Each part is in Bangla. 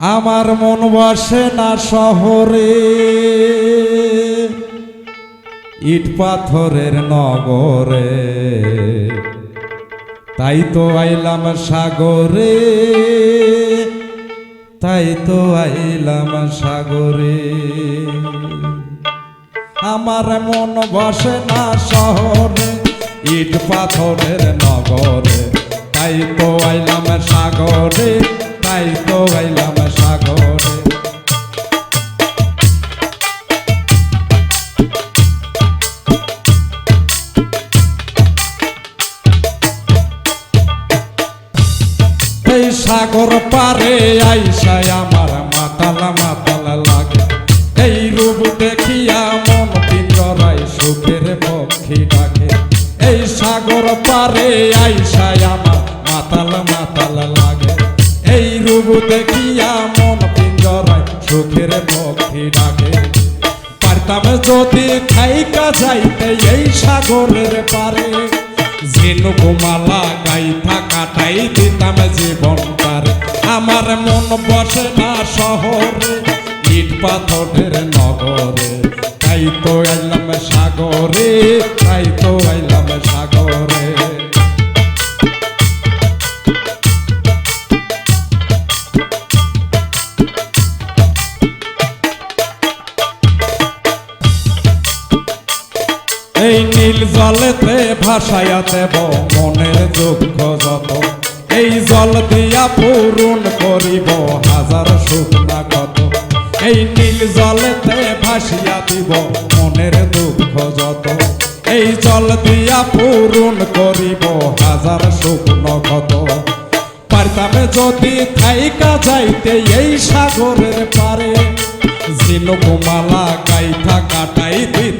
আমার মন বসে না শহরে। ইট পাথরের নগরে। তাই তো আইলাম সাগরে। তাই তো আইলাম সাগরে। আমার মন বসে না শহরে। ইট পাথরের নগরে। এই সাগর পারে আইসায় আমার মাতালা মাতালা লাগে। এই রূপ দেখিয়া মন পিঞ্জরায় সুখের পক্ষী ডাকে। এই সাগর পারে আইসায় আমার মাতালা মাতালা লাগে। এই রূপ দেখিয়া মন পিঞ্জরায় সুখের পক্ষী ডাকে। পারতাম যদি খাইকা যাইতে এই সাগরের পারে। ঝিনুকুমালা গাইথা কাটাই দিতাম জীবন তার আমার মন বসে না শহরে, ইট পাথরের নগরে। তাই তো আইলাম সাগরে, তাই তো আইলাম এই নীল জলেতে ভাসাইয়া দেব, মনের দুঃখ যত। এই জল দিয়া পূরণ করিব, হাজার শুকনা কত। এই নীল জলেতে ভাসিয়া দিব, মনের দুঃখ যত। এই জল দিয়া পূরণ করিব, হাজার শুকনো কত পারতাম যদি থাইকা যাইতে এই সাগরের পারে ঝিনুকুমালা গাইথা কাটাই দিতাম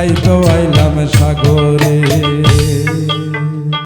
নাই তো আইলাম সাগর।